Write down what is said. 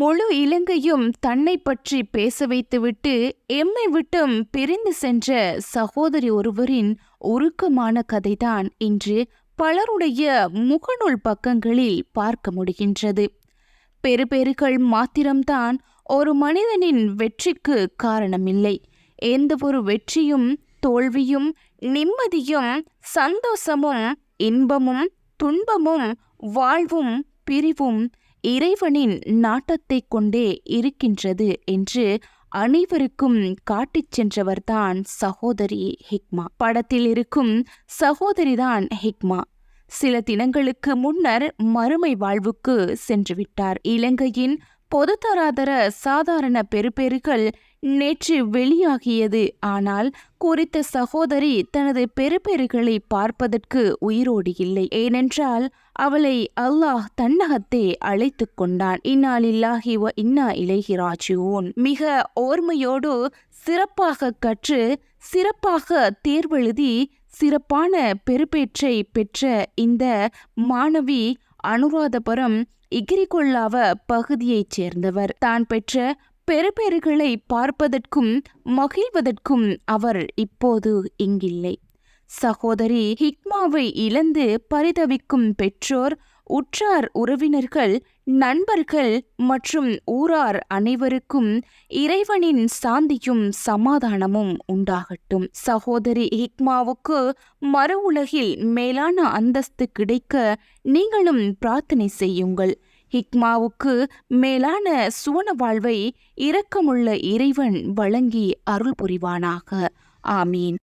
முழு இலங்கையும் தன்னை பற்றி பேச வைத்துவிட்டு எம்மை விட்டும் பிரிந்து சென்ற சகோதரி ஒருவரின் உருக்கமான கதைதான் இன்று பலருடைய முகநூல் பக்கங்களில் பார்க்க முடிகின்றது. பெறுபேறுகள் மாத்திரம்தான் ஒரு மனிதனின் வெற்றிக்கு காரணமில்லை. எந்த ஒரு வெற்றியும் தோல்வியும் நிம்மதியும் சந்தோஷமும் இன்பமும் துன்பமும் வாழ்வும் பிரிவும் இறைவனின் நாட்டத்தைக் கொண்டே இருக்கின்றது என்று அனைவருக்கும் காட்டிச் சென்றவர்தான் சகோதரி ஹிக்மா. படத்தில் இருக்கும் சகோதரிதான் ஹிக்மா. சில தினங்களுக்கு முன்னர் மறுமை வாழ்வுக்கு சென்று விட்டார் இலங்கையின் பொதுத்தராதர சாதாரண பெறுபேறுகள் நேற்று வெளியாகியது. ஆனால் குறித்த சகோதரி தனது பெருபெருகளை பார்ப்பதற்கு உயிரோடு இல்லை. ஏனென்றால் அவளை அல்லாஹ் தன்னகத்தே அழைத்து கொண்டான். இன்னாலில்லாஹி வ இன்னா இலைஹி மிக ஓர்மையோடு சிறப்பாக கற்று சிறப்பாக தேர்வெழுதி சிறப்பான பெறுபேற்றை பெற்ற இந்த மாணவி அனுராதபுரம் இகிரிகொள்ளாவ பகுதியைச் சேர்ந்தவர். தான் பெற்ற பெருபேறுகளை பார்ப்பதற்கும் மகிழ்வதற்கும் அவர் இப்போது இங்கில்லை. சகோதரி ஹிக்மாவை இழந்து பரிதவிக்கும் பெற்றோர் உற்றார் உறவினர்கள் நண்பர்கள் மற்றும் ஊரார் அனைவருக்கும் இறைவனின் சாந்தியும் சமாதானமும் உண்டாகட்டும். சகோதரி ஹிக்மாவுக்கு மறு உலகில் மேலான அந்தஸ்து கிடைக்க நீங்களும் பிரார்த்தனை செய்யுங்கள். ஹிக்மாவுக்கு மேலான சுவன வாழ்வை இரக்கமுள்ள இறைவன் வழங்கி அருள் புரிவானாக. ஆமீன்.